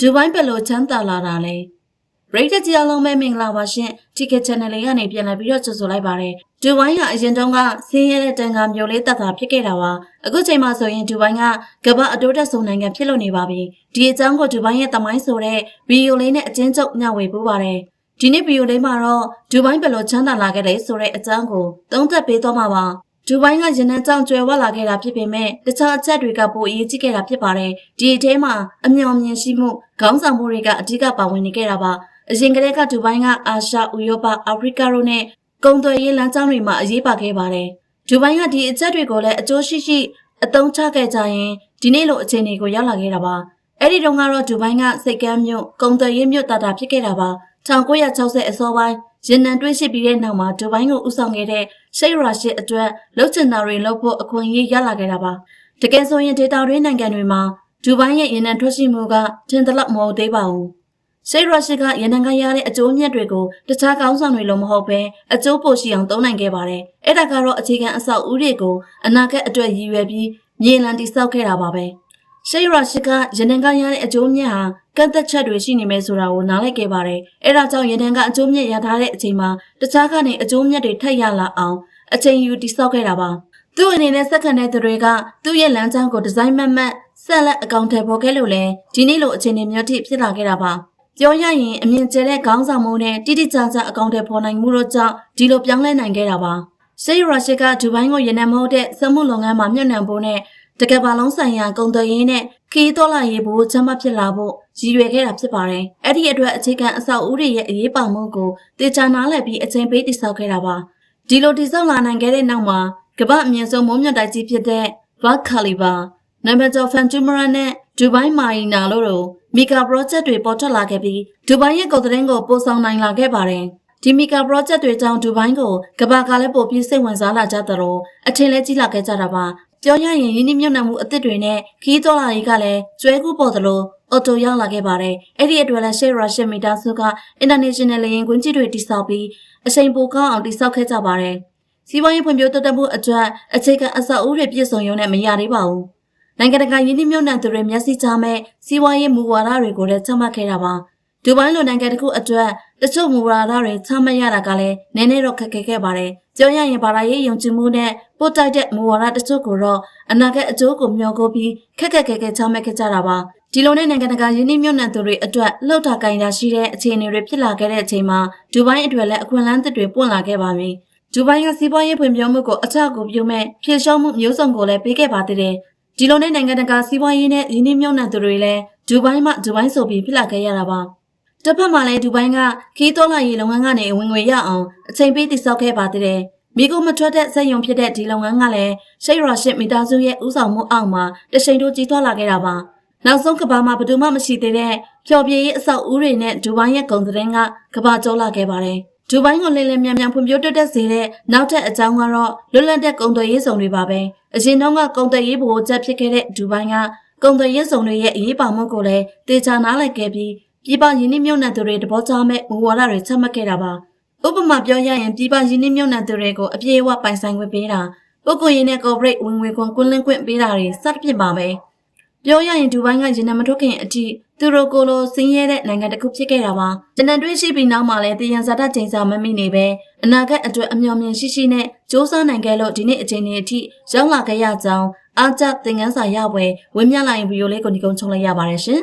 ဒူဘိုင်းဘယ်လိုချမ်းသာလာတာလဲပရိသတ်ကြီးအလုံးပဲမင်္ဂလာပါရှင် TK Channel လေးကနေပြန်လည်ပြီးတော့ကြိုဆိုလိုက်ပါတယ်ဒူဘိုင်းကအရင်တုန်းကဆင်းရဲတဲ့တန်ခါမျိုးလေးတက်တာဖြစ်ခဲ့တာပါအခုချိန်မှာဆိုရင်ဒူဘိုင်းကကမ္ဘာအတိုးတက်ဆုံးနိုင်ငံဖြစ်လို့နေပါပြီဒီအကြောင်းကိုဒူဘိုင်းရဲ့တမိုင်းဆိုတဲ့ဗီဒီယိုလေးနဲ့အချင်းချုပ်ညှဝေပူပါတယ်ဒီနေ့ဗီဒီယိုလေးမှာတော့ဒူဘိုင်းဘယ်လိုချမ်းသာလာခဲ့လဲဆိုတဲ့အကြောင်းကိုသုံးသပ်ပေးသွားမှာပါ ဒူဘိုင်းကရနန်းကြောင်ကျွယ်ဝလာခဲ့တာဖြစ်ပေမဲ့တခြားအချက်တွေကပိုအရေးကြီးခဲ့တာဖြစ်ပါတယ်။ဒီအထဲမှာအမြောင်မြင်ရှိမှုခေါင်းဆောင်မှုတွေကအဓိကပါဝင်နေခဲ့တာပါ။အရင်ကတည်းကဒူဘိုင်းကအာရှ၊ဥရောပ၊အာဖရိကတို့နဲ့ကုန်သွယ်ရေးလမ်းကြောင်းတွေမှာအရေးပါခဲ့ပါတယ်။ဒူဘိုင်းကဒီအချက်တွေကိုလည်းအကျိုးရှိရှိအသုံးချခဲ့ကြရင်ဒီနေ့လိုအခြေအနေကိုရောက်လာခဲ့တာပါ။အဲ့ဒီတုန်းကတော့ဒူဘိုင်းကစိတ်ကမ်းမြို့ကုန်သွယ်ရေးမြို့တာတာဖြစ်ခဲ့တာပါ1960အစောပိုင်းရန်နံတွေးရှိပြီးတဲ့နောက်မှာဒူဘိုင်းကိုဥဆောင်ခဲ့တဲ့ ရှိတ်ရာရှိအတွက်လှုပ်ချင်တာတွေလှုပ်ဖို့အခွင့်အရေးရလာခဲ့တာပါတကယ်ဆိုရင်ဒေတာတွင်းနိုင်ငံတွေမှာဒူဘိုင်းရဲ့ရန်နံထွက်ရှိမှုကထင်သလောက်မဟုတ်သေးပါဘူးရှိတ်ရာရှိကရန်နံကရတဲ့အကျိုးမြတ်တွေကိုတခြားကောင်းဆောင်တွေလိုမဟုတ်ဘဲအကျိုးပိုရှိအောင်သုံးနိုင်ခဲ့ပါတယ်အဲ့ဒါကတော့အခြေခံအဆောက်အဦတွေကိုအနာဂတ်အတွက်ရည်ရွယ်ပြီးမြေလံတိစောက်ခဲ့တာပါပဲ ရှိရာရှိကရနန်ကရတဲ့အကျိုးမြတ်ဟာကန့်သက်ချက်တွေရှိနေမယ်ဆိုတာကိုနားလည်ခဲ့ပါတယ်။အဲဒါကြောင့်ရနန်ကအကျိုးမြတ်ရထားတဲ့အချိန်မှာတခြားကနေအကျိုးမြတ်တွေထပ်ရလာအောင်အချိန်ယူတိစောက်ခဲ့တာပါ။သူ့အနေနဲ့စက္ကန့်တဲ့သူတွေကသူ့ရဲ့လမ်းကြောင်းကိုဒီဇိုင်းမှတ်မှတ်ဆက်လက်အကောင့်ထဲပေါ်ခဲ့လို့လဲဒီနေ့လိုအခြေအနေမျိုးထိဖြစ်လာခဲ့တာပါ။ပြောရရင်အမြင့်ကျဲတဲ့ခေါင်းဆောင်မှုနဲ့တိတိကျကျအကောင့်ထဲပေါ်နိုင်မှုတို့ကြောင့်ဒီလိုပြောင်းလဲနိုင်ခဲ့တာပါ။ရှိရာရှိကဒူဘိုင်းကိုရနံမဟုတ်တဲ့စက်မှုလုပ်ငန်းမှာမြင့်နှံဖို့နဲ့ တကယ်ပါလုံးဆိုင်ရာကုန်သွယ်ရေးနဲ့ခီးတော်လာရေးဖို့ချမ်းမဖြစ်လာဖို့ရည်ရွယ်ခဲ့တာဖြစ်ပါတယ်။အဲ့ဒီအတွက်အခြေခံအဆောက်အဦတွေရဲ့အရေးပါမှုကိုတေချာနားလည်ပြီးအချိန်ပေးတည်ဆောက်ခဲ့တာပါ။ဒီလိုတည်ဆောက်လာနိုင်ခဲ့တဲ့နောက်မှာကမ္ဘာအမြင့်ဆုံးမုံမြတ်တိုက်ကြီးဖြစ်တဲ့ Burj Khalifa, နံပါတ်ကျော် Fanjumara နဲ့ Dubai Marina လို့တို့မီဂါ project တွေပေါ်ထွက်လာခဲ့ပြီးဒူဘိုင်းရဲ့ကုန်သတင်းကိုပို့ဆောင်နိုင်လာခဲ့ပါတယ်။ဒီမီဂါ project တွေကြောင့်ဒူဘိုင်းကိုကမ္ဘာကလည်းပိုပြီးစိတ်ဝင်စားလာကြသလိုအထင်လဲကြီးလာခဲ့ကြတာပါ ပြောရရင်ယင်းနှမြုပ်နှံမှုအသစ်တွေနဲ့ခီးတော်လာတွေကလည်းကျွဲကူးပေါ်သလိုအော်တိုရောက်လာခဲ့ပါတယ်။အဲ့ဒီအတွက်လည်းရှေ့ရရှစ်မီတာစုက international လေယာဉ်ကွင်းကြီးတွေတိစောက်ပြီးအချိန်ပိုကောင်းအောင်တိစောက်ခဲ့ကြပါတယ်။စီးပွားရေးဖွံ့ဖြိုးတိုးတက်မှုအတွက်အခြေခံအဆောက်အဦတွေပြည့်စုံရုံနဲ့မရသေးပါဘူး။နိုင်ငံတကာယင်းနှမြုပ်နှံသူတွေမျက်စိချမဲ့စီးပွားရေးမူဝါဒတွေကိုလည်းချမှတ်ခဲ့တာပါ။ဒူဘိုင်းလိုနိုင်ငံတစ်ခုအတွက်တချို့မူဝါဒတွေချမှတ်ရတာကလည်းနည်းနည်းတော့ခက်ခဲခဲ့ပါတယ်။ပြောရရင်ဘာသာရေးယုံကြည်မှုနဲ့ ပို့တိုက်တဲ့မူဝါဒတချို့ကိုတော့အနာဂတ်အကျိုးကိုမျှော်ကိုပြီးခက်ခက်ခဲခဲချမှတ်ခဲ့ကြတာပါဒီလိုနဲ့နိုင်ငံတကာယင်းနှိမ့်မြုံနှံသူတွေအတွက်လှုပ်တာကင်တာရှိတဲ့အခြေအနေတွေဖြစ်လာခဲ့တဲ့အချိန်မှာဒူဘိုင်းအတွက်လည်းအခွင့်အလမ်းသစ်တွေပွင့်လာခဲ့ပါပြီဒူဘိုင်းကစီးပွားရေးဖွံ့ဖြိုးမှုကိုအထောက်အကူပြုမဲ့ဖြည့်ရှင်းမှုမျိုးစုံကိုလည်းပေးခဲ့ပါသေးတယ်ဒီလိုနဲ့နိုင်ငံတကာစီးပွားရေးနဲ့ယင်းနှိမ့်မြုံနှံသူတွေလည်းဒူဘိုင်းမှဒူဘိုင်းဆိုပြီးဖြစ်လာခဲ့ရတာပါတစ်ဖက်မှာလည်းဒူဘိုင်းကခီးတော်လာရေးလုပ်ငန်းကနေဝင်ငွေရအောင်အချိန်ပေးတည်ဆောက်ခဲ့ပါသေးတယ် မိကိုမထွက်တဲ့စက်ရုံဖြစ်တဲ့ဒီလုပ်ငန်းကလည်းရှိတ်ရရှိမိသားစုရဲ့ဥဆောင်မှုအောက်မှာတရှိန်တို့ကြီးထွားလာခဲ့တာပါနောက်ဆုံးကဘာမှာဘယ်သူမှမရှိသေးတဲ့ပျော်ပြည့်ရေးအဆောက်အဦတွေနဲ့ဒူဘိုင်းရဲ့ကုန်သတင်းကကဘာကျော်လာခဲ့ပါတယ်ဒူဘိုင်းကိုလင်းလင်းမြန်မြန်ဖွံ့ဖြိုးတိုးတက်စေတဲ့နောက်ထပ်အကြောင်းကတော့လွတ်လပ်တဲ့ကုန်သွယ်ရေးဆောင်တွေပါပဲအရင်တုန်းကကုန်သွယ်ရေးဘိုးချက်ဖြစ်ခဲ့တဲ့ဒူဘိုင်းကကုန်သွယ်ရေးဆောင်တွေရဲ့အရေးပါမှုကိုလည်းတေချာနားလည်ခဲ့ပြီးပြည်ပရင်းနှီးမြှုပ်နှံသူတွေတဘောချမဲ့မူဝါဒတွေချမှတ်ခဲ့တာပါ ဥပမာပြောရရင်ပြည်ပရင်းနှီးမြှုပ်နှံသူတွေကိုအပြည့်အဝပိုင်ဆိုင်ခွင့်ပေးတာပုဂ္ဂိုလ်ရေးနဲ့ corporate ဝင်ငွေခွန်ကွန်းလင်းခွင့်ပေးတာတွေစသဖြင့်ပါပဲပြောရရင်ဒူဘိုင်းကရင်နံမထုတ်ခင်အထိသူတို့ကိုလိုစင်းရဲတဲ့နိုင်ငံတစ်ခုဖြစ်ခဲ့တာပါတနန်တွေးရှိပြီးနောက်မှလည်းတည်ရန်ဇာတချိန်စာမမိနေပဲအနာဂတ်အတွက်အမျှော်မြင်ရှိရှိနဲ့စူးစမ်းနိုင်ခဲ့လို့ဒီနေ့အချိန်ကြီးအထိရောက်လာခဲ့ရကြောင်းအားကျသင်ခန်းစာရပွဲဝင်းမြလိုက်ဗီဒီယိုလေးကိုဒီကုန်းချုံလိုက်ရပါတယ်ရှင်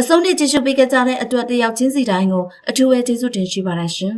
အစုံနဲ့ကြည့်ရှုပေးကြတဲ့အတွက်တယောက်ချင်းစီတိုင်းကိုအထူးပဲကျေးဇူးတင်ရှိပါတယ်ရှင်